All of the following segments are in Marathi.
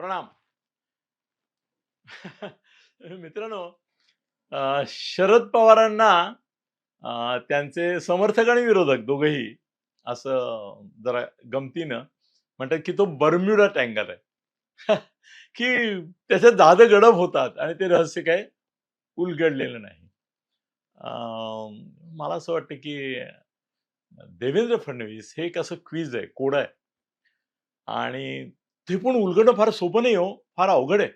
प्रणाम. मित्रांनो शरद पवारांना त्यांचे समर्थक आणि विरोधक दोघही असं जरा गमतीनं म्हणतात की तो बर्म्युडा टँगर आहे. की त्याच्यात दाद गडप होतात आणि ते रहस्य काय? उलगडलेलं नाही. अं, मला असं वाटतं की देवेंद्र फडणवीस हे एक असं क्विज आहे कोड आहे. आणि ते पण उलगडणं फार सोपं नाही हो. फार अवघड आहे.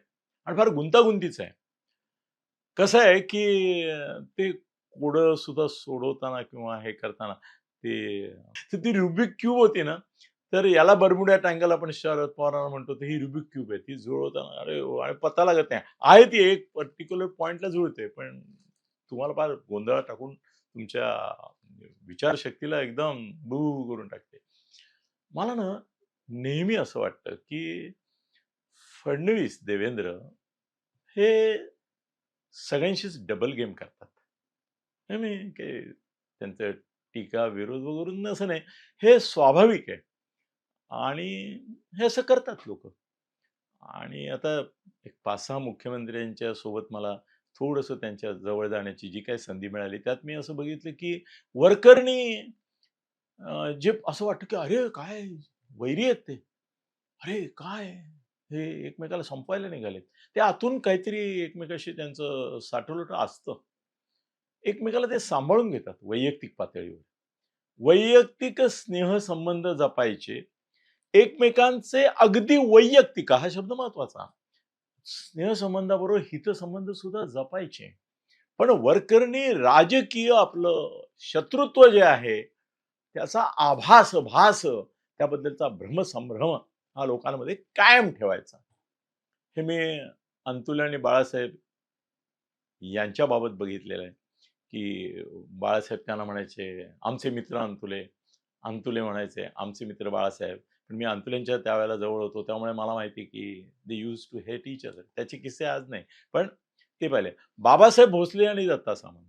आणि फार गुंतागुंतीचं आहे. कसं आहे की ते कोडं सुद्धा सोडवताना किंवा हे करताना ते ती रुबिक क्यूब होती ना तर याला बरमुड्या टँगल आपण शरद पवारांना म्हणतो तर ही रुबिक क्यूब आहे. ती जुळवताना अरे हो, आणि पत्ता लागत नाही. आहे ती एक पर्टिक्युलर पॉइंटला जुळते पण तुम्हाला फार गोंधळात टाकून तुमच्या विचारशक्तीला एकदम बू करून टाकते. मला ना नेहमी असं वाटतं की फडणवीस देवेंद्र हे सगळ्यांशीच डबल गेम करतात. मी काही त्यांचं टीका विरोध वगैरे असं नाही. हे स्वाभाविक आहे. आणि हे असं करतात लोक. आणि आता एक पाच सहा मुख्यमंत्र्यांच्या सोबत मला थोडंसं त्यांच्या जवळ जाण्याची जी काही संधी मिळाली त्यात मी असं बघितलं की वर्करनी जे असं वाटतं की अरे काय वैरी आहेत ते. अरे काय? हे एकमेकाला संपवायला निघालेत. ते आतून काहीतरी एकमेकाशी त्यांचं साठवलं असतं. एकमेकाला ते सांभाळून घेतात वैयक्तिक पातळीवर. वैयक्तिक स्नेहसंबंध जपायचे. एकमेकांचे अगदी वैयक्तिक हा शब्द महत्त्वाचा. स्नेहसंबंधाबरोबर हितसंबंध सुद्धा जपायचे. पण वरकरणी राजकीय आपलं शत्रुत्व जे आहे त्याचा आभास भास त्याबद्दलचा भ्रमसंभ्रम हा लोकांमध्ये कायम ठेवायचा. हे मी अंतुले आणि बाळासाहेब यांच्या बाबत बघितलेलं आहे की बाळासाहेब त्यांना म्हणायचे आमचे मित्र अंतुले. अंतुले म्हणायचे आमचे मित्र बाळासाहेब. पण मी अंतुलेंच्या त्यावेळेला जवळ होतो त्यामुळे मला माहिती आहे की they used to hate each other त्याचे किस्से आज नाही. पण ते पाहिले बाबासाहेब भोसले आणि दत्ता सामंत.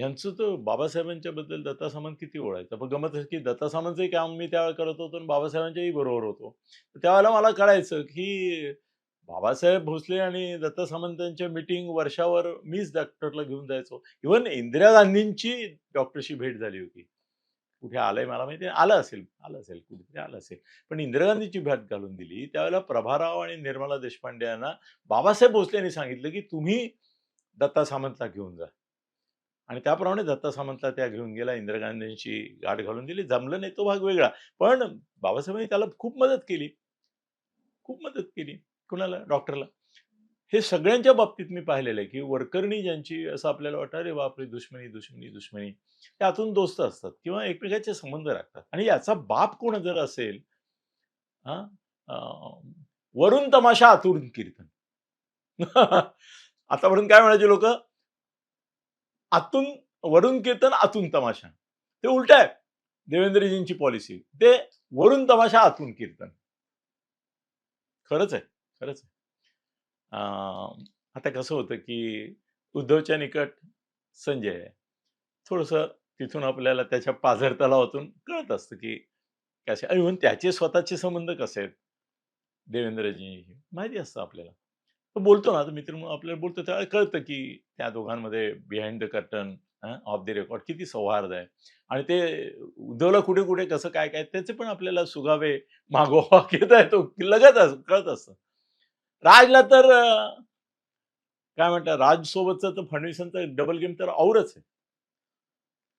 यांचं तर बाबासाहेबांच्या बद्दल दत्ता सामंत किती ओळायचं? पण गमत की दत्ता सामंतचंही काम मी त्यावेळेला करत होतो आणि बाबासाहेबांच्याही बरोबर होतो. त्यावेळेला मला कळायचं की बाबासाहेब भोसले आणि दत्ता सामंतांच्या मिटिंग वर्षावर मीच डॉक्टरला घेऊन जायचो. इव्हन इंदिरा गांधींची डॉक्टरशी भेट झाली होती. कुठे आलंय मला माहिती आलं असेल आलं असेल कुठेतरी आलं असेल. पण इंदिरा गांधीची भेट घालून दिली. त्यावेळेला प्रभाराव आणि निर्मला देशपांडे यांना बाबासाहेब भोसले यांनी सांगितलं की तुम्ही दत्ता सामंतला घेऊन जा. आणि त्याप्रमाणे दत्ता सामंतला त्या घेऊन गेला इंदिरा गांधींची गाठ घालून दिली. जमलं नाही तो भाग वेगळा. पण बाबासाहेबांनी त्याला खूप मदत केली. खूप मदत केली कुणाला? डॉक्टरला. हे सगळ्यांच्या बाबतीत मी पाहिलेलं आहे की वरकरणी ज्यांची असं आपल्याला वाटतं रे बापरे दुश्मनी दुश्मनी दुश्मनी. त्यातून दोस्त असतात किंवा एकमेकाचे संबंध राखतात. आणि याचा बाप कोण जर असेल हा वरून तमाशा आतून कीर्तन. आतापर्यंत काय म्हणायचे लोक? आतून वरून कीर्तन आतून तमाशा. ते उलट आहे. देवेंद्रजींची पॉलिसी ते वरून तमाशा आतून कीर्तन. खरंच आहे. खरंच आहे. अं, आता कसं होतं की उद्धवच्या निकट संजय थोडस थोडंसं तिथून आपल्याला त्याच्या पाझर तलावातून कळत असतं की कसे आणि इव्हन त्याचे स्वतःचे संबंध कसे आहेत? देवेंद्रजी माहिती असतं आपल्याला. तो बोलतो ना मित्र म्हणून आपल्याला बोलतो त्यावेळेला कळतं की त्या दोघांमध्ये behind the curtain off the record किती सौहार्द आहे. आणि ते उद्धवला कुठे कुठे कसं काय काय त्याचे पण आपल्याला सुगावे मागोवा घेता येतो लगत अस कळत असतं. राजला तर काय म्हणतात राजसोबतचं तर फडणवीसांचं डबल गेम तर औरच आहे.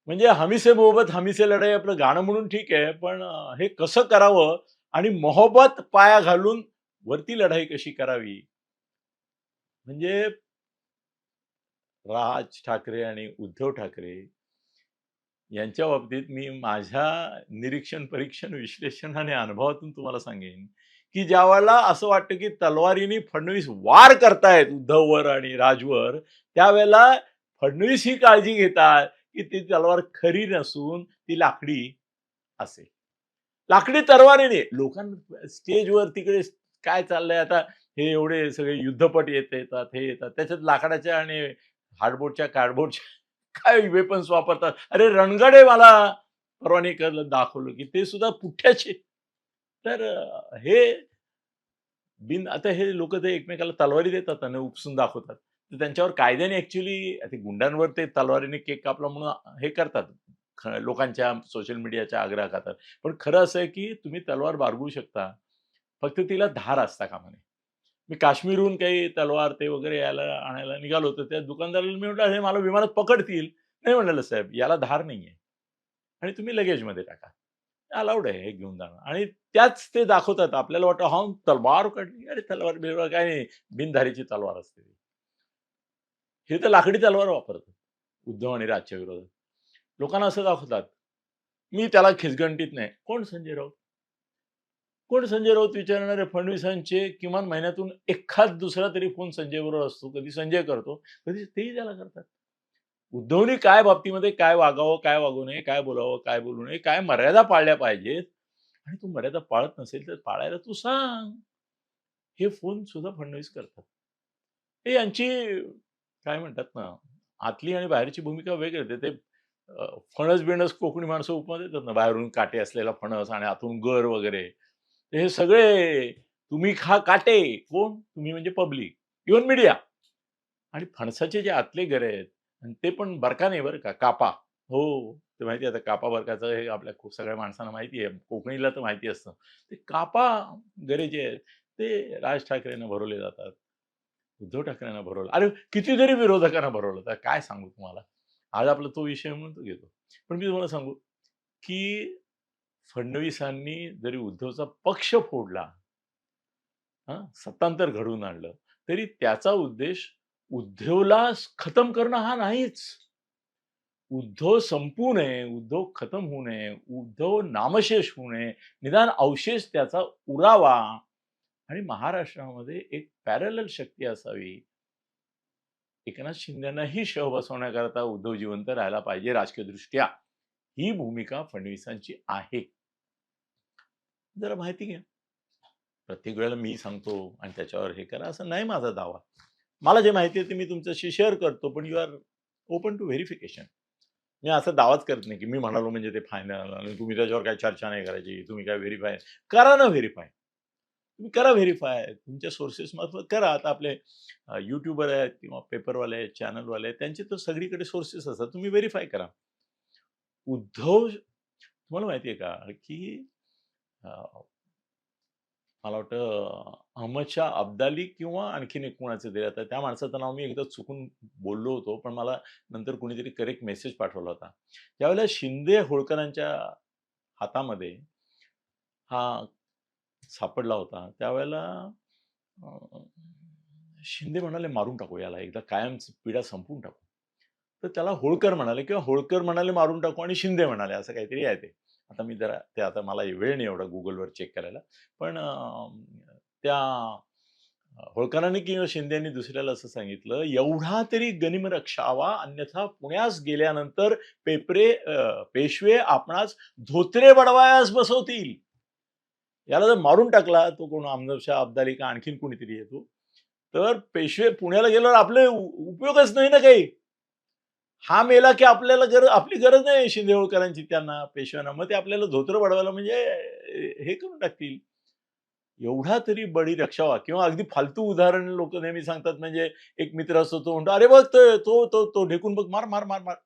म्हणजे हमीसे मोहबत हमीसे लढाई आपलं गाणं म्हणून ठीक आहे पण हे कसं करावं आणि मोहब्बत पाया घालून वरती लढाई कशी करावी? म्हणजे राज ठाकरे आणि उद्धव ठाकरे यांच्या बाबतीत मी माझ्या निरीक्षण परीक्षण विश्लेषण आणि अनुभवातून तुम्हाला सांगेन की ज्या वेळेला असं वाटतं की तलवारीने फडणवीस वार करतायत उद्धववर आणि राजवर त्यावेळेला फडणवीस ही काळजी घेतात की ती तलवार खरी नसून ती लाकडी असेल. लाकडी तलवारीने लोकांना स्टेजवर तिकडे काय चाललंय आता हे एवढे सगळे युद्धपट येत येतात हे येतात. त्याच्यात लाकडाच्या आणि हार्डबोर्डच्या कार्डबोर्डच्या काय वेपन्स वापरतात? अरे रणगाडे मला! परवाने दाखवलं की ते सुद्धा पुठ्याचे. तर हे बिन आता हे लोक ते एकमेकाला तलवारी देतात आणि उपसून दाखवतात. तर त्यांच्यावर कायद्याने ऍक्च्युली ते गुंडांवर ते तलवारीने केक कापला म्हणून हे करतात. लोकांच्या सोशल मीडियाच्या आग्रह खातात पण खरं असं आहे की तुम्ही तलवार बारगू शकता. फक्त तिला धार असता कामा नये. मी काश्मीरहून काही तलवार ते वगैरे यायला आणायला निघालो होतो. त्या दुकानदाराला मी म्हटलं हे मला विमानात पकडतील. नाही म्हणलेलं साहेब याला धार नाही आहे आणि तुम्ही लगेजमध्ये टाका. अलाउड आहे हे घेऊन जाणं. आणि त्याच ते दाखवतात आपल्याला वाटतं हा तलवार काढली अरे तलवार बिलवार काय नाही बिनधारीची तलवार असते हे तर लाकडी तलवार वापरतात उद्धव आणि राजच्या विरोधात लोकांना असं दाखवतात मी त्याला खिसगंटीत नाही. कोण संजय राऊत? कोण संजय राऊत विचारणारे फडणवीसांचे किमान महिन्यातून एखाद दुसरा तरी फोन संजय बरोबर असतो कधी संजय करतो कधी तेही त्याला करतात. उद्धवनी काय बाबतीमध्ये काय वागावं काय वागू नये काय बोलावं काय बोलू नये काय मर्यादा पाळल्या पाहिजेत? आणि तू मर्यादा पाळत नसेल तर पाळायला तू सांग. हे फोन सुद्धा फडणवीस करतात. हे यांची काय म्हणतात ना आतली आणि बाहेरची भूमिका वेगळी ते फणस बिणस कोकणी माणसं उपमा देतात ना बाहेरून काटे असलेला फणस आणि आतून गर वगैरे. हे सगळे तुम्ही खा काटे कोण? तुम्ही म्हणजे पब्लिक इवन मीडिया. आणि फणसाचे जे आतले गरे आहेत आणि ते पण बरका नाही बरं का कापा. हो ते माहिती आहे आता कापा बरकाचं हे आपल्या खूप सगळ्या माणसांना माहिती आहे कोकणीला तर माहिती असतं. ते कापा गरे जे आहेत ते राज ठाकरेंना भरवले जातात. उद्धव ठाकरेंना भरवलं. अरे कितीतरी विरोधकांना भरवलं. तर काय सांगू तुम्हाला? आज आपला तो विषय म्हणून तो घेतो. पण मी तुम्हाला सांगू की फडणवीसांनी जरी उद्धवचा पक्ष फोडला सत्तांतर घडवून आणलं तरी त्याचा उद्देश उद्धवला खतम करणं हा नाहीच. उद्धव संपू नये उद्धव खतम होऊ नये उद्धव नामशेष होऊ नये निदान अवशेष त्याचा उरावा आणि महाराष्ट्रामध्ये एक पॅरल शक्ती असावी. एकनाथ शिंदेनाही शव बसवण्याकरता उद्धव जिवंत राहायला पाहिजे राजकीय दृष्ट्या ही भूमिका फडणवीसांची आहे. जरा माहिती घ्या. प्रत्येक वेळेला मी सांगतो आणि त्याच्यावर हे करा. असं नाही माझा दावा. मला जे माहिती आहे ते मी तुमच्याशी शेअर करतो पण you are open to verification मी असं दावाच करत नाही की मी म्हणालो म्हणजे ते फायनल आणि तुम्ही त्याच्यावर काय चर्चा नाही करायची तुम्ही काय व्हेरीफाय करा ना व्हेरीफाय तुम्ही करा व्हेरीफाय तुमच्या सोर्सेस मार्फत करा. आता आपले युट्यूबर आहेत किंवा पेपरवाले आहेत चॅनलवाले आहेत त्यांचे तर सगळीकडे सोर्सेस असतात. तुम्ही व्हेरीफाय करा. उद्धव तुम्हाला माहिती आहे का? की अं, मला वाटतं अहमद शाह अब्दाली किंवा आणखीन एक कोणाचं दिलं तर त्या माणसाचं नाव मी एकदा चुकून बोललो होतो पण मला नंतर कुणीतरी करेक्ट मेसेज पाठवला होता. त्यावेळेला शिंदे होळकरांच्या हातामध्ये हा सापडला होता त्यावेळेला शिंदे म्हणाले मारून टाकू याला एकदा कायम पिढा संपून टाकू. तर त्याला होळकर म्हणाले किंवा होळकर म्हणाले मारून टाकू आणि शिंदे म्हणाले असं काहीतरी आहे ते. आता मी जरा ते आता मला वेळ नाही एवढा गुगलवर चेक करायला. पण त्या होळकरांनी किंवा शिंदेनी दुसऱ्याला असं सांगितलं एवढा तरी गनिम रक्षावा अन्यथा पुण्यास गेल्यानंतर पेपरे पेशवे आपणास धोत्रे बडवायास बसवतील. याला जर मारून टाकला तो कोण आमदारशाह अब्दाली का आणखीन कोणीतरी येतो तर पेशवे पुण्याला गेल्यावर आपले उपयोगच नाही ना काही. हा मेला की आपल्याला गरज आपली गरज नाही शिंदे होळकरांची त्यांना पेशव्यांना. मग ते आपल्याला धोतर बडवायला म्हणजे हे करून टाकतील. एवढा तरी बळी रक्षावा किंवा अगदी फालतू उदाहरण लोक नेहमी सांगतात म्हणजे एक मित्र असतो तो म्हणतो अरे बघ तो तो तो ढेकून बघ मार मार मार मार.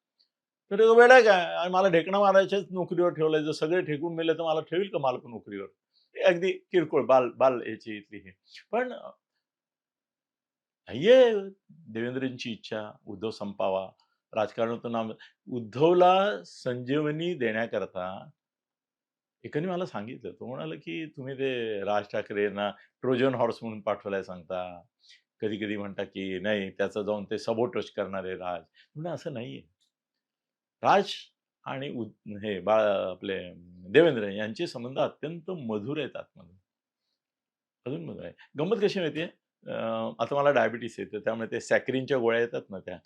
तर तो वेळ आहे काय आणि मला ढेकणं मारायच्याच नोकरीवर ठेवलंय जर सगळे ठेकून मेले तर मला ठेवील का मालक नोकरीवर? हे अगदी किरकोळ बाल बाल याची इथली हे. पण नाहीये. देवेंद्रजींची इच्छा उद्धव संपावा राजकारणातून नाम उद्धवला संजीवनी देण्याकरता एकाने मला सांगितलं. तो म्हणाला की तुम्ही ते राज ठाकरेंना ट्रोजन हॉर्स म्हणून पाठवलाय सांगता. कधी कधी म्हणता की नाही त्याचं जाऊन ते सबोटच करणारे राज. म्हणून असं नाहीये. राज आणि उद- हे बा आपले देवेंद्र यांचे संबंध अत्यंत मधुर आहेत आतमध्ये. अजून मधुर आहे. गंमत कशी माहितीये? अं, आता मला डायबिटीस येतं त्यामुळे ते सॅक्रिनच्या गोळ्या येतात ना त्या.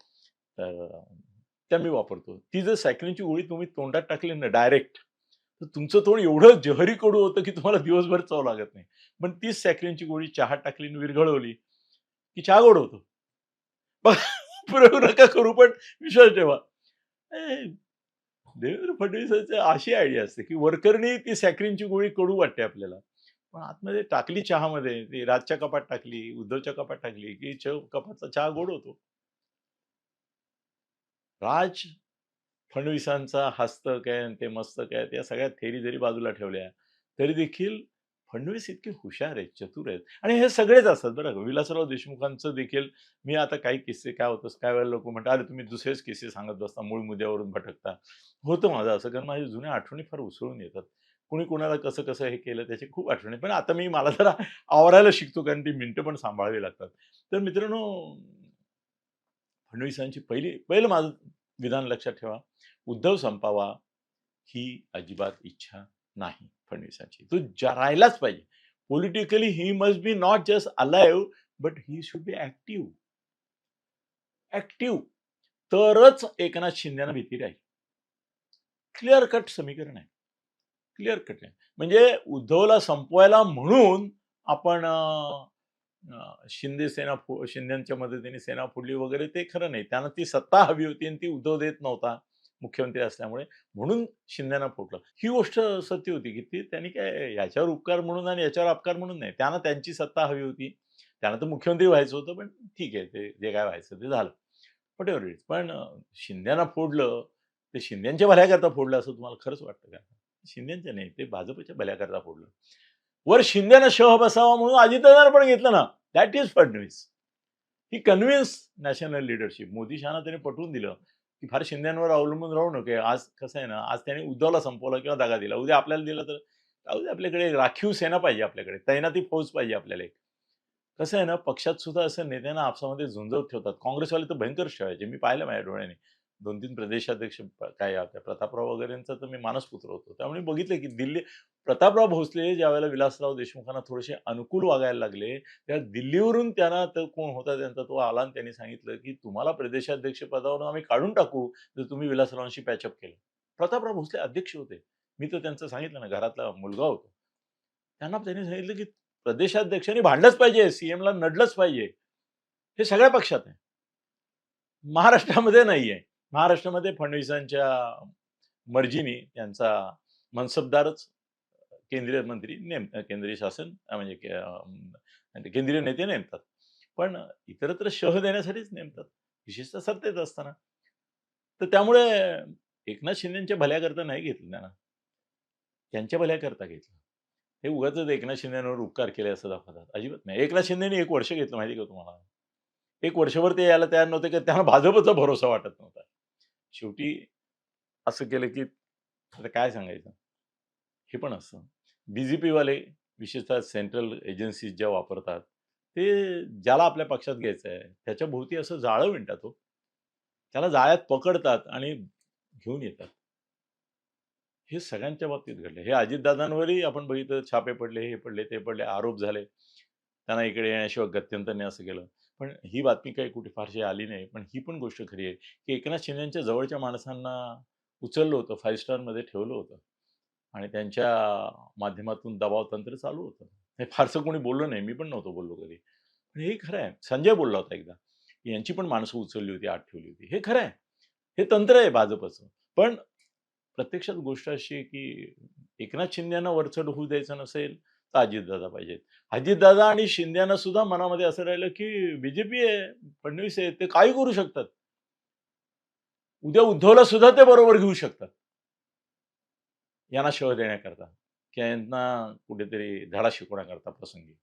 त्या मी वापरतो. ती जर सॅक्रिनची गोळी तुम्ही तोंडात टाकली ना डायरेक्ट तर तुमचं तोंड एवढं जहरी कडू होतं की तुम्हाला दिवसभर चव लागत नाही. पण तीच सॅक्रिनची गोळी चहा टाकली आणि विरघळवली की चहा गोड होतो. प्रयोग नका करू पण विश्वास ठेवा. ए, देवेंद्र फडणवीसांची अशी आयडिया असते की वर्करनी ती सॅक्रिनची गोळी कडू वाटते आपल्याला. पण आतमध्ये टाकली चहामध्ये ती राजच्या कपात टाकली उद्धवच्या कपात टाकली की च कपातचा चहा गोड होतो. राज फडणवीसांचा हस्त काय ते मस्त काय त्या सगळ्या थेरी जरी बाजूला ठेवल्या तरी देखील फडणवीस इतके हुशार आहेत चतुर आहेत. आणि हे सगळेच असतात बरं विलासराव देशमुखांचं देखील मी आता काही किस्से काय होतं काय वेळेला लोक म्हणतात अरे तुम्ही दुसरेच किस्से सांगत बसता मूळ मुद्द्यावरून भटकता. होतं माझं असं कारण माझ्या जुन्या आठवणी फार उसळून येतात. कुणी कुणाला कसं कसं हे केलं त्याची खूप आठवणी. पण आता मी मला जरा आवरायला शिकतो कारण ती मिनटं पण सांभाळावी लागतात. तर मित्रांनो फडणवीसांची पहिली पहिलं माझं विधान लक्षात ठेवा. उद्धव संपावा ही अजिबात इच्छा नाही फडणवीसांची. तो जा- राहिलाच पाहिजे. Politically he must be not just alive but he should be active active तरच एकनाथ शिंदेना भीती राहील. क्लिअर कट समीकरण आहे. क्लिअर कट आहे. म्हणजे उद्धवला संपवायला म्हणून आपण शिंदे सेना फो- शिंदेच्या मदतीने सेना फोडली वगैरे ते खरं नाही. त्यांना ती सत्ता हवी होती आणि ती उद्धव देत नव्हता मुख्यमंत्री असल्यामुळे. म्हणून शिंद्यांना फोडलं ही गोष्ट सत्य होती की ती त्यांनी काय याच्यावर उपकार म्हणून आणि याच्यावर अपकार म्हणून नाही. त्यांना त्यांची सत्ता हवी होती. त्यांना तर मुख्यमंत्री व्हायचं होतं पण ठीक आहे ते जे काय व्हायचं ते झालं. वॉट एव्हर इट पण शिंद्यांना फोडलं ते शिंद्यांच्या भल्याकरता फोडलं असं तुम्हाला खरंच वाटतं का? शिंद्यांच्या नाही ते भाजपच्या भल्याकरता फोडलं. वर शिंद्यानं शह बसावा म्हणून अजितदार पण घेतलं ना. That is Fadnavis. He convince national leadership Modi Shahana त्याने पटवून दिलं की फार शिंद्यांवर अवलंबून राहू नये आज कसं आहे ना आज त्याने उद्धवला संपवला किंवा दागा दिला. उद्या आपल्याला दिला तर राहू दे आपल्याकडे. राखीव सेना पाहिजे आपल्याकडे. तैनाती फौज पाहिजे आपल्याला एक. कसं आहे ना पक्षात सुद्धा असं नेत्यांना आपसामध्ये झुंजवत ठेवतात. काँग्रेसवाले तर भयंकर ठेवायचे मी पाहिलं माझ्या डोळ्याने. दोन तीन प्रदेशाध्यक्ष काय प्रतापराव वगैरेंचा तर मी मानसपुत्र होतो. त्यामुळे बघितलं की दिल्ली प्रतापराव भोसले ज्या वेळेला विलासराव देशमुखांना थोडेसे अनुकूल वागायला लागले त्या दिल्लीवरून त्यांना तर कोण होता त्यांचा तो आला आणि त्यांनी सांगितलं की तुम्हाला प्रदेशाध्यक्ष पदावरून आम्ही काढून टाकू जर तुम्ही विलासरावांशी पॅचअप केलं. प्रतापराव भोसले अध्यक्ष होते. मी तर त्यांचं सांगितलं ना घरातला मुलगा होतो. त्यांना त्यांनी सांगितलं की प्रदेशाध्यक्षांनी भांडलंच पाहिजे सीएमला नडलंच पाहिजे. हे सगळ्या पक्षात आहे. महाराष्ट्रामध्ये नाही आहे महाराष्ट्रामध्ये फडणवीसांच्या मर्जीने त्यांचा मनसबदारच केंद्रीय मंत्री नेम केंद्रीय शासन म्हणजे, म्हणजे केंद्रीय नेते नेमतात. पण इतरत्र शह देण्यासाठीच नेमतात. विशेषतः सत्तेत असताना. तर त्यामुळे एकनाथ शिंदेच्या भल्याकरता नाही घेतलं त्यांना. त्यांच्या भल्याकरता घेतलं. हे उगाच एकनाथ शिंदेवर उपकार केले असं दाखवतात. अजिबात नाही. एकनाथ शिंदेने एक वर्ष घेतलं माहिती का तुम्हाला? एक वर्षभर ते यायला तयार नव्हते की त्यांना भाजपचा भरोसा वाटत नव्हता. शेवटी असं केलं की आता काय सांगायचं? हे पण असं. बीजेपी वाले विशेषतः सेंट्रल एजन्सीज ज्या वापरतात ते ज्याला आपल्या पक्षात घ्यायचं आहे त्याच्या भोवती असं जाळं विणतात हो. त्याला जाळ्यात पकडतात आणि घेऊन येतात. हे सगळ्यांच्या बाबतीत घडले हे अजितदादांवरही आपण बघितलं छापे पडले हे पडले ते पडले आरोप झाले. त्यांना इकडे येण्याशिवाय गत्यंतरने असं केलं. पण ही बातमी काही कुठे फारशी आली नाही. पण ही पण गोष्ट खरी आहे की एकनाथ शिंदेच्या जवळच्या माणसांना उचललं होतं फाईव्ह स्टारमध्ये ठेवलं होतं. आणि त्यांच्या माध्यमातून दबाव तंत्र चालू होतं. हे फारसं कोणी बोललं नाही. मी पण नव्हतो बोललो कधी. पण हे खरं आहे. संजय बोलला होता एकदा. यांची पण माणसं उचलली होती आत ठेवली होती. हे खरं आहे. हे तंत्र आहे भाजपचं. पण प्रत्यक्षात गोष्ट अशी आहे की एकनाथ शिंद्यांना वरचढ होऊ द्यायचं नसेल तर अजितदादा पाहिजेत. अजितदादा आणि शिंद्यांना सुद्धा मनामध्ये असं राहिलं की बीजेपी आहे फडणवीस आहे ते काही करू शकतात. उद्या उद्धवला सुद्धा ते बरोबर घेऊ शकतात. यांना शह देण्याकरता किंवा यांना कुठेतरी धडा शिकवण्याकरता प्रसंगी.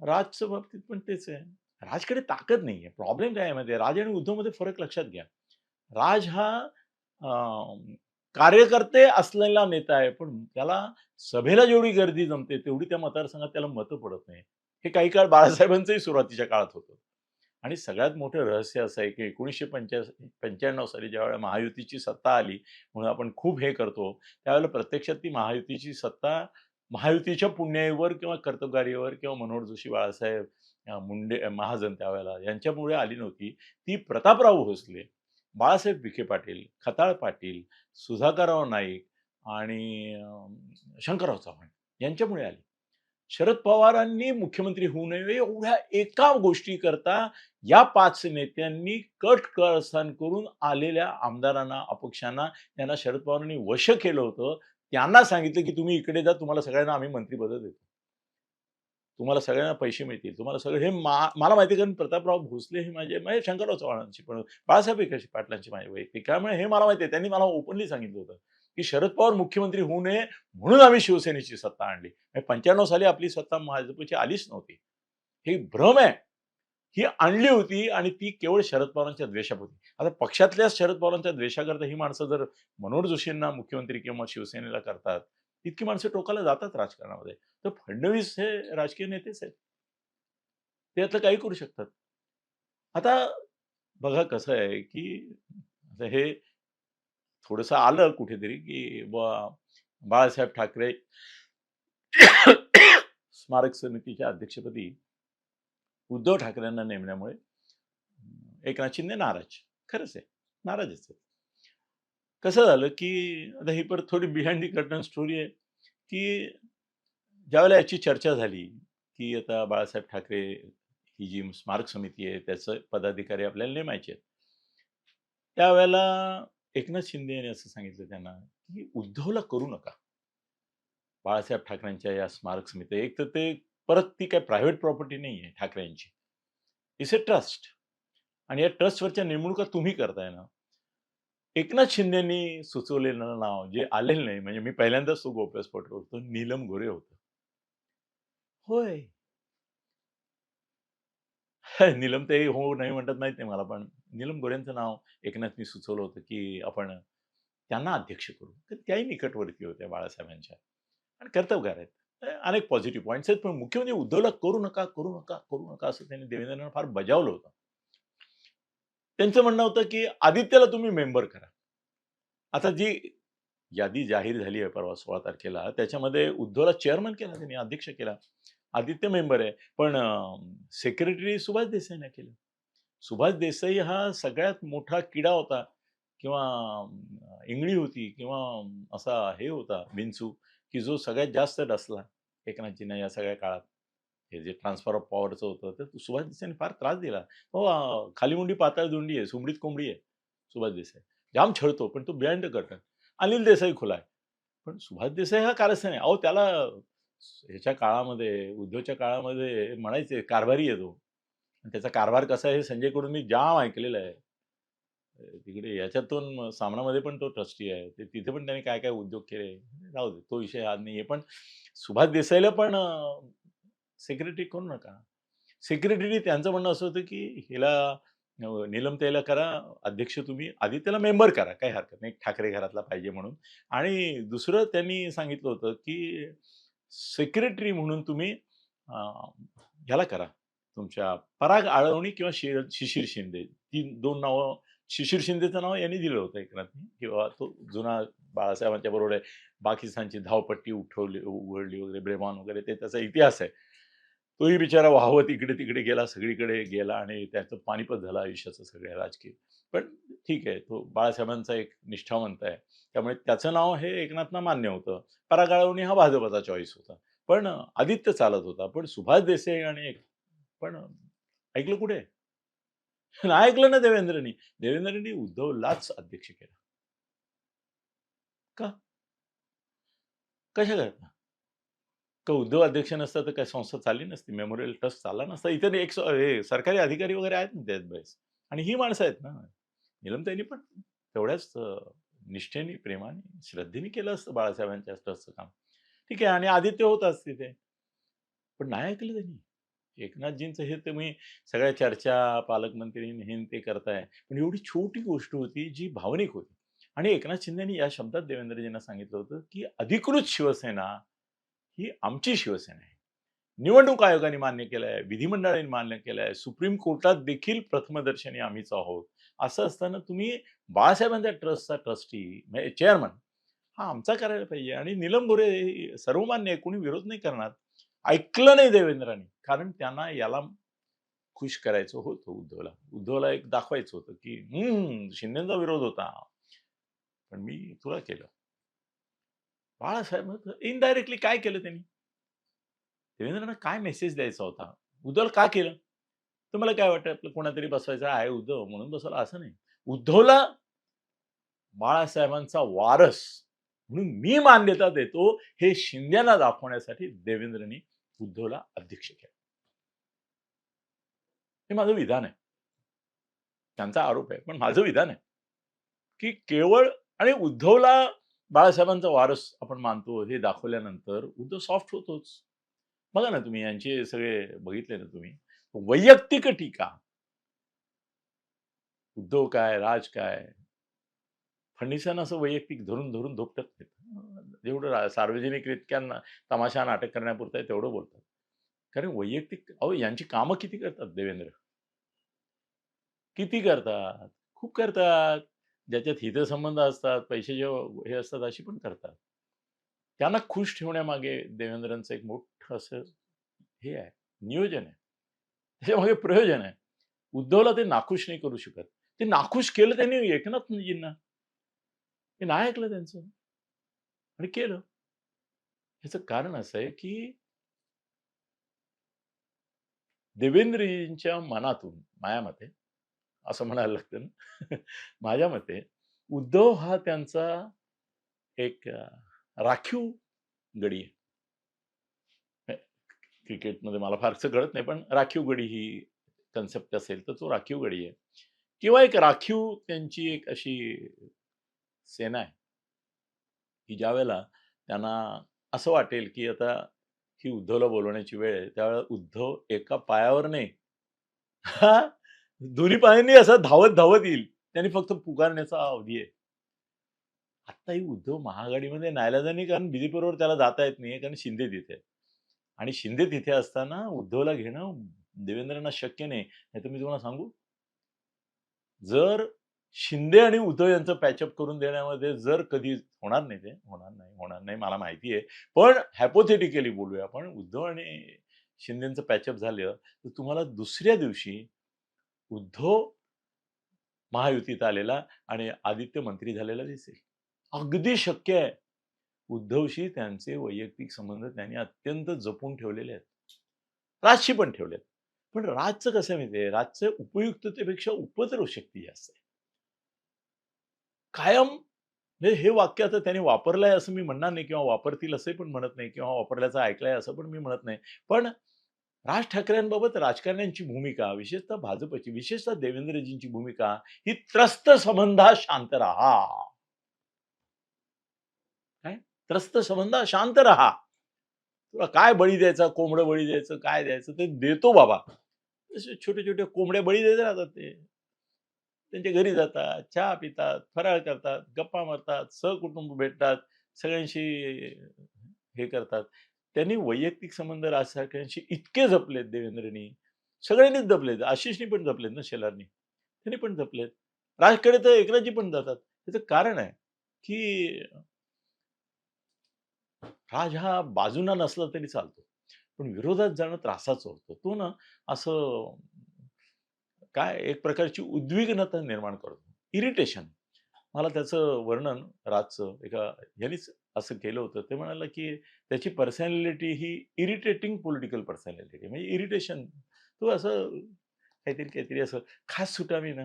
राजच्या बाबतीत पण तेच आहे. राजकडे ताकद नाही आहे. प्रॉब्लेम काय आहे माहिती राज आणि उद्धवमध्ये फरक लक्षात घ्या. राज हा अं, कार्यकर्ते असलेला नेता आहे पण त्याला सभेला जेवढी गर्दी जमते तेवढी त्या मतदारसंघात त्याला मतं पडत नाही. हे काही काळ बाळासाहेबांचंही सुरुवातीच्या काळात होतं. आणि सगळ्यात मोठं रहस्य असं आहे की एकोणीसशे पंच्या पंच्याण्णव साली ज्यावेळेला महायुतीची सत्ता आली म्हणून आपण खूप हे करतो त्यावेळेला प्रत्यक्षात ती महायुतीची सत्ता महायुतीच्या पुण्याईवर किंवा कर्तबगारीवर किंवा मनोहर जोशी बाळासाहेब मुंडे महाजन त्यावेळेला यांच्यामुळे आली नव्हती. ती प्रतापराव भोसले बाळासाहेब विखे पाटील खताळ पाटील सुधाकरराव नाईक आणि शंकरराव चव्हाण यांच्यामुळे आली. शरद पवारांनी मुख्यमंत्री होऊ नये एवढ्या एका गोष्टी करता या पाच नेत्यांनी कट कळस्थान करून आलेल्या आमदारांना अपक्षांना त्यांना शरद पवारांनी वश केलं होतं. त्यांना सांगितलं की तुम्ही इकडे जा तुम्हाला सगळ्यांना आम्ही मंत्रिपद देतो. तुम्हाला सगळ्यांना पैसे मिळतील. तुम्हाला सगळं हे मा- मला माहिती कारण प्रतापराव भोसले हे माझे म्हणजे शंकरराव चव्हाणांची पण बाळासाहेब पाटलांची माझी वैयक्तिक. त्यामुळे हे मला माहिती आहे. त्यांनी मला ओपनली सांगितलं होतं. की शरद पवार मुख्यमंत्री होऊ नये म्हणून आम्ही शिवसेनेची सत्ता आणली. पंच्याण्णव साली आपली सत्ता भाजपची आलीच नव्हती. हे भ्रम आहे. ही आणली होती आणि ती केवळ शरद पवारांच्या द्वेषापोटी. आता पक्षातल्याच शरद पवारांच्या द्वेषाकरता ही माणसं जर मनोहर जोशींना मुख्यमंत्री किंवा शिवसेनेला करतात इतकी माणसं टोकाला जातात राजकारणामध्ये. तर फडणवीस हे राजकीय नेतेच आहेत. ते आता काही करू शकतात. आता बघा कसं आहे की हे थोडंसं आलं कुठेतरी की बुवा बाळासाहेब ठाकरे स्मारक समितीच्या अध्यक्षपदी उद्धव ठाकरेंना नेमण्यामुळे एकनाथ शिंदे नाराज. खरंच आहे. नाराजच आहे. कसं झालं की आता ही परत थोडी बिहाइंड दी कर्टन स्टोरी आहे की ज्यावेळेला याची चर्चा झाली की आता बाळासाहेब ठाकरे ही जी स्मारक समिती आहे त्याचं पदाधिकारी आपल्याला नेमायचे आहेत. त्यावेळेला एकनाथ शिंदे यांनी असं सांगितलं त्यांना की उद्धवला करू नका. बाळासाहेब ठाकरेंच्या या स्मारक समिती एक तर ते परत ती काय प्रायव्हेट प्रॉपर्टी नाही आहे ठाकरेंची. इट्स ए ट्रस्ट आणि या ट्रस्टवरच्या नेमणुका तुम्ही करताय ना. एकनाथ शिंदेनी सुचवलेलं नाव जे आलेलं नाही म्हणजे मी पहिल्यांदाच तो गोप्यस्फोट होतो नीलम गोरे होतं. होय. नीलम ते हो नाही म्हणतात माहीत नाही मला पण नीलम गोरेंचं नाव एकनाथनी सुचवलं होतं की आपण त्यांना अध्यक्ष करू. तर त्याही निकटवर्ती होत्या बाळासाहेबांच्या. आणि कर्तव्यगार आहेत. अनेक पॉझिटिव्ह पॉईंट्स आहेत पण मुख्य म्हणजे उद्धवला करू नका करू नका करू नका असं त्यांनी देवेंद्रना फार बजावलं होतं. त्यांचं म्हणणं होतं की आदित्यला तुम्ही मेंबर करा. आता जी यादी जाहीर झाली आहे परवा सोळा तारखेला त्याच्यामध्ये उद्धवला चेअरमन केला त्यांनी अध्यक्ष केला. आदित्य मेंबर आहे. पण सेक्रेटरी सुभाष देसाईने केलं. सुभाष देसाई हा सगळ्यात मोठा किडा होता किंवा इंगळी होती किंवा असा हे होता बिनसू की जो सगळ्यात जास्त डसला एकनाथजींना या सगळ्या काळात. हे जे ट्रान्सफर ऑफ पॉवरचं होतं तर सुभाष देसाईने फार त्रास दिला. हो खाली मुंडी पातळ दुंडी आहे सुमडीत कोंबडी आहे सुभाष देसाई. जाम छळतो पण तो बिहाइंड करतात अनिल देसाई खुला आहे पण सुभाष देसाई हा कारस्थान आहे. अहो त्याला ह्याच्या काळामध्ये उद्धवच्या काळामध्ये म्हणायचे कारभारी आहे तो. त्याचा कारभार कसा आहे हे संजयकडून मी जाम ऐकलेलं आहे. तिकडे याच्यातून सामनामध्ये पण तो ट्रस्टी आहे. ते तिथे पण त्यांनी काय काय उद्योग केले राहू दे तो विषय आज नाही आहे पण सुभाष देसाईला पण सेक्रेटरी करू नका. सेक्रेटरी त्यांचं म्हणणं असं होतं की हिला निलमतेला करा अध्यक्ष तुम्ही आधी त्याला मेंबर करा काही हरकत नाही ठाकरे घरातला पाहिजे म्हणून. आणि दुसरं त्यांनी सांगितलं होतं की सेक्रेटरी म्हणून तुम्ही ह्याला करा तुमच्या पराग आळवणी किंवा शि शिशिर शिंदे. ती दोन नावं शिशिर शिंदेचं नाव यांनी दिलं होतं एकनाथनी. किंवा तो जुना बाळासाहेबांच्या बरोबर पाकिस्तानची धावपट्टी उठवली उघडली वगैरे ब्रेमान वगैरे ते त्याचा इतिहास आहे. तोही बिचारा वाहवत इकडे तिकडे गेला सगळीकडे गेला आणि त्याचं पानिपत झालं आयुष्याचं सगळ्या राजकीय. पण ठीक आहे तो बाळासाहेबांचा एक निष्ठावंत आहे. त्यामुळे त्याचं नाव हे एकनाथना मान्य होतं. परागाळवणी हा भाजपचा चॉईस होता. पण आदित्य चालत होता. पण सुभाष देसाई आणि एक पण ऐकलं कुठे? नाही ऐकलं ना देवेंद्रनी. देवेंद्रनी उद्धवलाच अध्यक्ष केला. का? कशा करता का उद्धव अध्यक्ष नसता तर काय संस्था चालली नसती? मेमोरियल ट्रस्ट चालला नसता? इतर एक सरकारी अधिकारी वगैरे आहेत ना त्यात बरेच. आणि ही माणसं आहेत ना. निलमताईंनी पण तेवढ्याच निष्ठेने प्रेमाने श्रद्धेने केलं असतं बाळासाहेबांच्या ट्रस्टचं काम. ठीक आहे आणि आदित्य होताच तिथे पण नाही ऐकलं त्यांनी. एकनाथजींचं हे तुम्ही सगळ्या चर्चा पालकमंत्री हे ते करताय. पण एवढी छोटी गोष्ट होती जी भावनिक होती. आणि एकनाथ शिंदेनी या शब्दात देवेंद्रजींना सांगितलं होतं की अधिकृत शिवसेना ही आमची शिवसेना आहे. निवडणूक आयोगाने मान्य केलं आहे विधिमंडळाने मान्य केलं आहे सुप्रीम कोर्टात देखील प्रथमदर्शनी आम्हीच आहोत. असं असताना तुम्ही बाळासाहेबांच्या ट्रस्टचा ट्रस्टी म्हणजे चेअरमन हा आमचा करायला पाहिजे. आणि निलम गोरे सर्वमान्य आहे कोणी विरोध नाही करणार. ऐकलं नाही देवेंद्राने. कारण त्यांना याला खुश करायचं होतं उद्धवला. उद्धवला एक दाखवायचं होतं की हम्म शिंदेचा विरोध होता. पण मी तुला केलं. बाळासाहेब इनडायरेक्टली काय केलं त्यांनी? देवेंद्रांना काय मेसेज द्यायचा होता? उद्धवला का केलं? तर मला काय वाटतं आपलं कोणातरी बसवायचं आहे उद्धव म्हणून बसवला? असं नाही. उद्धवला बाळासाहेबांचा वारस म्हणून मी मान्यता देतो हे शिंद्यांना दाखवण्यासाठी देवेंद्रनी उद्धवला अध्यक्ष केलं. हे माझं विधान आहे. त्यांचा आरोप आहे पण माझं विधान आहे की केवळ आणि उद्धवला बाळासाहेबांचा वारस आपण मानतो हे दाखवल्यानंतर उद्धव सॉफ्ट होतोच. बघा ना तुम्ही यांचे सगळे बघितले ना तुम्ही. वैयक्तिक टीका. उद्धव काय राज काय? फडणवीसांना असं वैयक्तिक धरून धरून धोपटत जेवढं सार्वजनिकरित्या तमाशा नाटक करण्यापुरतं तेवढं बोलतात. कारण वैयक्तिक अहो यांची कामं किती करतात देवेंद्र? किती करतात? खूप करतात. ज्याच्यात हितसंबंध असतात पैशाचे हे असतात अशी पण करतात. त्यांना खुश ठेवण्यामागे देवेंद्रांचं एक मोठं असं हे आहे नियोजन आहे. त्याच्यामागे प्रयोजन आहे. उद्धवला ते नाखुश नाही करू शकत. ते नाखुश केलं त्यांनी एकनाथजींना. ते नाही ऐकलं त्यांचं. आणि केलं. ह्याचं कारण असं आहे की देवेंद्रजींच्या मनातून माझ्या मते असं म्हणायला लागतं ना. माझ्या मते उद्धव हा त्यांचा एक राखीव गडी आहे. क्रिकेटमध्ये मला फारसं कळत नाही पण राखीव गडी ही कन्सेप्ट असेल तर तो राखीव गडी आहे. किंवा एक राखीव त्यांची एक अशी सेना आहे की ज्या वेळेला त्यांना असं वाटेल की आता ही उद्धवला बोलवण्याची वेळ आहे. त्यावेळेला उद्धव एका पायावर नाही. हा? दोन्ही पायांनी असं धावत धावत येईल. त्यांनी फक्त पुकारण्याचा अवधी आहे. आत्ताही उद्धव महाआघाडीमध्ये नायला कारण बीजेपीवर त्याला जाता येत नाही कारण शिंदे तिथे आणि शिंदे तिथे असताना उद्धवला घेणं देवेंद्रांना शक्य नाही. नाही तर मी तुम्हाला सांगू जर शिंदे आणि उद्धव यांचं पॅचअप करून देण्यामध्ये जर कधी होणार नाही ते होणार नाही होणार नाही मला माहिती आहे. पण हॅपोथेटिकली बोलूया आपण उद्धव आणि शिंदेचं पॅचअप झालं तर तुम्हाला दुसऱ्या दिवशी उद्धव महायुतीत आलेला आणि आदित्य मंत्री झालेला दिसेल. अगदी शक्य आहे. उद्धवशी त्यांचे वैयक्तिक संबंध त्यांनी अत्यंत जपून ठेवलेले आहेत. राजशी पण ठेवले आहेत पण राजचं कसं आहे? राजचं उपयुक्ततेपेक्षा उपद्रव शक्ती जास्त आहे. कायम म्हणजे हे वाक्य आता त्यांनी वापरलंय असं मी म्हणणार नाही किंवा वापरतील असंही पण म्हणत नाही किंवा वापरल्याचं ऐकलंय असं पण मी म्हणत नाही. पण राज ठाकरेंबाबत राजकारण्यांची भूमिका विशेषतः भाजपची विशेषतः देवेंद्रजींची भूमिका ही त्रस्त संबंधा शांत राहा. काय? त्रस्त संबंधा शांत राहा. तुला काय बळी द्यायचा? कोंबडं बळी द्यायचं? काय द्यायचं? ते देतो बाबा. छोटे छोटे कोंबड्या बळी देत राहतात ते. त्यांच्या घरी जातात चहा पितात फराळ करतात गप्पा मारतात सहकुटुंब भेटतात सगळ्यांशी हे करतात. त्यांनी वैयक्तिक संबंध राजसारख्यांशी इतके जपलेत देवेंद्रनी सगळ्यांनीच जपलेत आशिषनी पण जपलेत ना शेलारनी त्यांनी पण जपलेत. राजकडे तर एकराजी पण जातात. त्याचं कारण आहे की राज हा बाजूना नसला तरी चालतो पण विरोधात जाणं त्रासाचं होतं. तो ना असं काय एक प्रकारची उद्विग्नता निर्माण करतो. इरिटेशन मला त्याचं वर्णन राजचं एका यांनीच असं केलं होतं. ते म्हणाला की त्याची पर्सनॅलिटी ही इरिटेटिंग पॉलिटिकल पर्सनॅलिटी म्हणजे इरिटेशन तो असं काहीतरी काहीतरी असं खास सुटावी ना.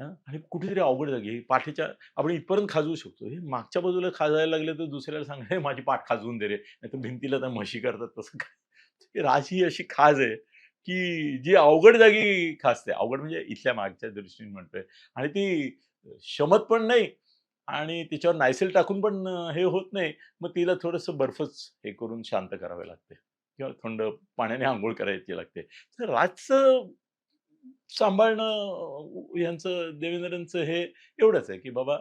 हं? आणि कुठेतरी अवघड जागी. पाठीच्या आपण इथपर्यंत खाजवू शकतो. हे मागच्या बाजूला खाजायला लागले तर दुसऱ्याला सांगणार माझी पाठ खाजवून दे रे. नाही तर भिंतीला तर म्हशी करतात तसं काय? राज ही अशी खाज आहे. की जी अवघड जागी खासते अवघड म्हणजे इथल्या मागच्या दृष्टीने म्हणतोय. आणि ती शमत पण नाही आणि तिच्यावर नायसेल टाकून पण हे होत नाही. मग तिला थोडंसं बर्फच हे करून शांत करावे लागते. किंवा थंड पाण्याने आंघोळ करायची लागते. तर राजचं सांभाळणं यांचं देवेंद्रांचं हे एवढंच आहे की बाबा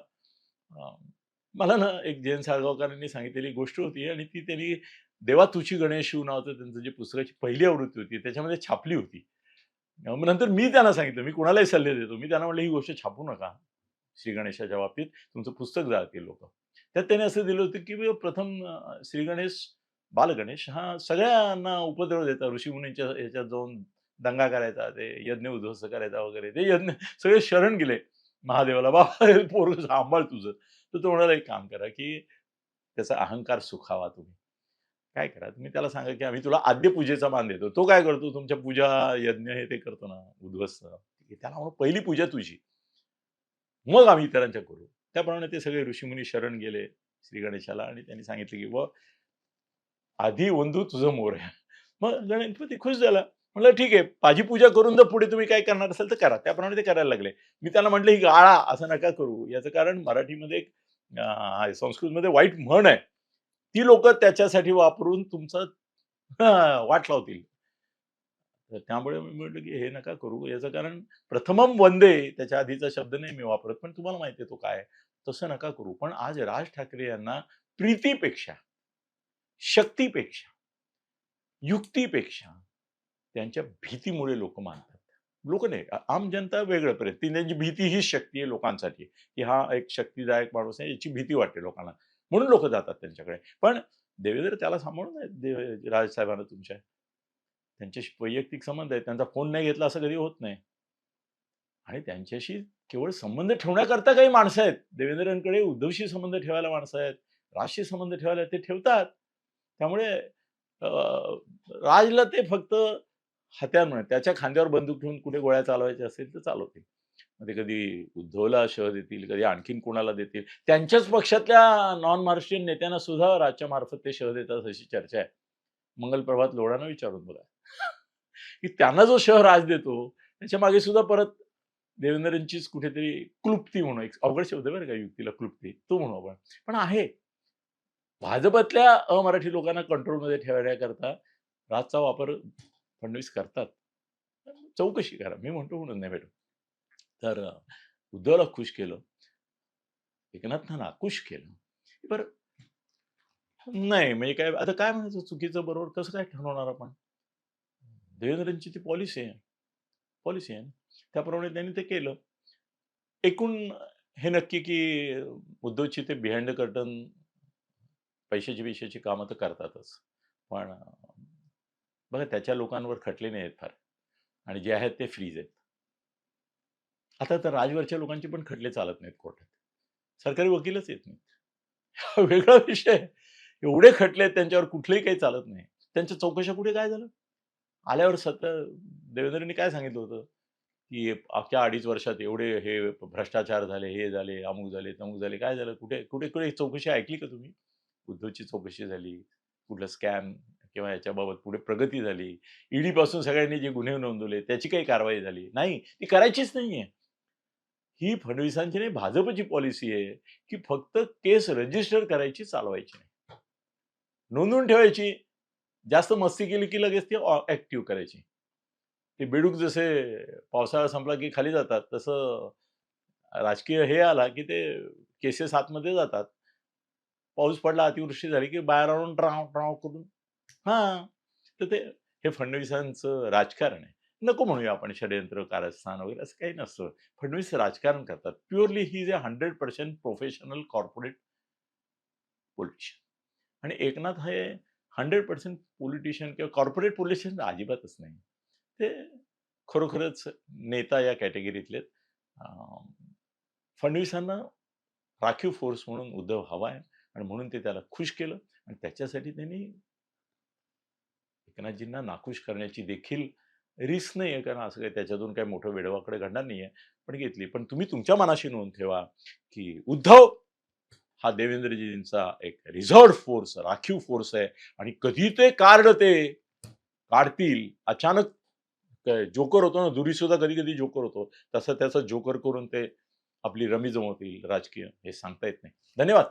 मला ना एक जयंत साळगावकरांनी सांगितलेली गोष्ट होती आणि ती त्यांनी देवा तुझी गणेश शिव नावाचं त्यांचं जे पुस्तकाची पहिली आवृत्ती होती त्याच्यामध्ये छापली होती. मग नंतर मी त्यांना सांगितलं मी कुणालाही सल्ले देतो. मी त्यांना म्हटलं ही गोष्ट छापू नका. श्री गणेशाच्या बाबतीत तुमचं पुस्तक जातील लोक. त्यात त्याने असं दिलं होतं की प्रथम श्री गणेश बालगणेश हा सगळ्यांना उपद्रव देता. ऋषीमुनींच्या याच्यात जाऊन दंगा करायचा ते यज्ञ उद्ध्वस्त करायचा वगैरे. ते यज्ञ सगळे शरण गेले. महादेवाला बाबा पोरग सांभाळ तुझं. तर तो म्हणाला एक काम करा की त्याचा अहंकार सुखावा तुम्ही. काय करा? तुम्ही त्याला सांगा की आम्ही तुला आद्य पूजेचा मान देतो. तो काय करतो? तुमच्या पूजा यज्ञ हे ते करतो ना उद्ध्वस्त. त्याला म्हणून पहिली पूजा तुझी. मग आम्ही इतरांच्या करू. त्याप्रमाणे ते सगळे ऋषीमुनी शरण गेले श्री गणेशाला आणि त्यांनी सांगितलं की व आधी वंधू तुझं मोर आहे. मग गणपती खुश झाला. म्हटलं ठीक आहे माझी पूजा करून जर पुढे तुम्ही काय करणार असाल तर करा. त्याप्रमाणे ते करायला लागले. मी त्यांना म्हटलं ही गाळा असं नका करू. याचं कारण मराठीमध्ये एक संस्कृतमध्ये वाईट म्हण आहे. ती लोक त्याच्यासाठी वापरून तुमचं वाट लावतील. तर त्यामुळे मी म्हटलं की हे नका करू. याचं कारण प्रथमम वंदे त्याच्या आधीचा शब्द नाही मी वापरत पण तुम्हाला माहिती आहे तो काय तसं नका करू. पण आज राज ठाकरे यांना प्रीतीपेक्षा शक्तीपेक्षा युक्तीपेक्षा त्यांच्या भीतीमुळे लोक मानतात. लोक नाही आम जनता वेगळं पर्यंत त्यांची भीती ही शक्ती आहे लोकांसाठी. की हा एक शक्तिदायक माणूस आहे याची भीती वाटते लोकांना. म्हणून लोक जातात त्यांच्याकडे. पण देवेंद्र त्याला सांभाळून नाही देव राजसाहेबांना तुमच्या. त्यांच्याशी वैयक्तिक संबंध आहे त्यांचा फोन नाही घेतला असं कधी होत नाही. आणि त्यांच्याशी केवळ संबंध ठेवण्याकरता काही माणसं आहेत. देवेंद्रांकडे उद्धवशी संबंध ठेवायला माणसं आहेत राजशी संबंध ठेवायला ते ठेवतात. त्यामुळे अं, राजला ते फक्त हत्यार म्हणत त्याच्या खांद्यावर बंदूक ठेवून कुठे गोळ्या चालवायच्या असेल तर चालवतील. मग ते कधी उद्धवला शह देतील कधी आणखीन कोणाला देतील. त्यांच्याच पक्षातल्या नॉन महाराष्ट्रीयन नेत्यांना सुद्धा राजच्या मार्फत ते शह देतात अशी चर्चा आहे. मंगल प्रभात लोढांना विचारून बघा. की त्यांना जो शह राज देतो त्याच्यामागे सुद्धा परत देवेंद्रांचीच कुठेतरी क्लुप्ती म्हणू एक अवघड शब्द बरं का युक्तीला क्लुप्ती तो म्हणू आपण. पण आहे. भाजपतल्या अमराठी लोकांना कंट्रोलमध्ये ठेवण्याकरता राजचा वापर फडणवीस करतात. चौकशी करा. मी म्हणतो म्हणून नाही भेटू तर उद्धवला खुश केलं. एकनाथना नाखुश केलं. बरं नाही म्हणजे काय आता काय म्हणायचं चुकीचं बरोबर कसं काय ठरवणार आपण? देवेंद्रांची ती पॉलिसी आहे. पॉलिसी आहे त्याप्रमाणे त्यांनी ते केलं. एकूण हे नक्की की उद्धवची ते बिहाइंड द कर्टन पैशाची पैशाची कामं तर करतातच. पण बघा त्याच्या लोकांवर खटले नाही आहेत फार. आणि जे आहेत ते फ्रीज आहेत. आता तर राजवरच्या लोकांचे पण खटले चालत नाहीत कोर्टात. सरकारी वकीलच येत नाहीत. हा वेगळा विषय एवढे खटले त्यांच्यावर कुठलेही काही चालत नाही. त्यांच्या चौकशा कुठे काय झालं? आल्यावर सत देवेंद्रनी काय सांगितलं होतं? की अख्ख्या अडीच वर्षात एवढे हे भ्रष्टाचार झाले हे झाले अमुक झाले तमुक झाले काय झालं? कुठे कुठे कुठे चौकशी ऐकली का तुम्ही? उद्धवची चौकशी झाली कुठलं स्कॅम किंवा याच्याबाबत पुढे प्रगती झाली ईडी पासून सगळ्यांनी जे गुन्हे नोंदवले त्याची काही कारवाई झाली? नाही ती करायचीच नाहीये. ही फडणवीसांची नाही भाजपची पॉलिसी आहे की फक्त केस रजिस्टर करायची चालवायची नाही. नोंदवून ठेवायची जास्त मस्ती केली की लगेच ती ऍक्टिव्ह करायची. ते बेडूक जसे पावसाळा संपला की खाली जातात तसं राजकीय हे आला की ते केसेस आतमध्ये जातात. पाऊस पडला अतिवृष्टी झाली की बाहेर आणून ट्राव ट्राव करून. हा तर ते हे फडणवीसांचं राजकारण आहे. नको म्हणूया आपण षडयंत्र कारस्थान वगैरे असं काही नसतं. फडणवीस राजकारण करतात. प्युअरली ही जे hundred percent professional corporate politician. आणि एकनाथ हे हंड्रेड पर्सेंट पॉलिटिशियन किंवा कॉर्पोरेट पॉलिटिशियन अजिबातच नाही. ते खरोखरच नेता या कॅटेगरीतले फडणवीसांना राखीव फोर्स म्हणून उद्धव हवा आहे आणि म्हणून ते त्याला खुश केलं. आणि त्याच्यासाठी त्यांनी एकनाथजींना नाखुश करण्याची देखील रिस्क नाही आहे कारण असं काही त्याच्यातून काही मोठं वेडवाकडे घडणार नाही आहे पण घेतली. पण तुम्ही तुमच्या मनाशी नोंद ठेवा की उद्धव हा देवेंद्रजींचा एक रिझर्व फोर्स राखीव फोर्स आहे. आणि कधी ते कार्ड ते काढतील. अचानक जोकर होतो ना दुरी सुद्धा कधी कधी जोकर होतो. तसं त्याचा जोकर करून ते आपली रमी जमवतील राजकीय हे सांगता येत नाही. धन्यवाद.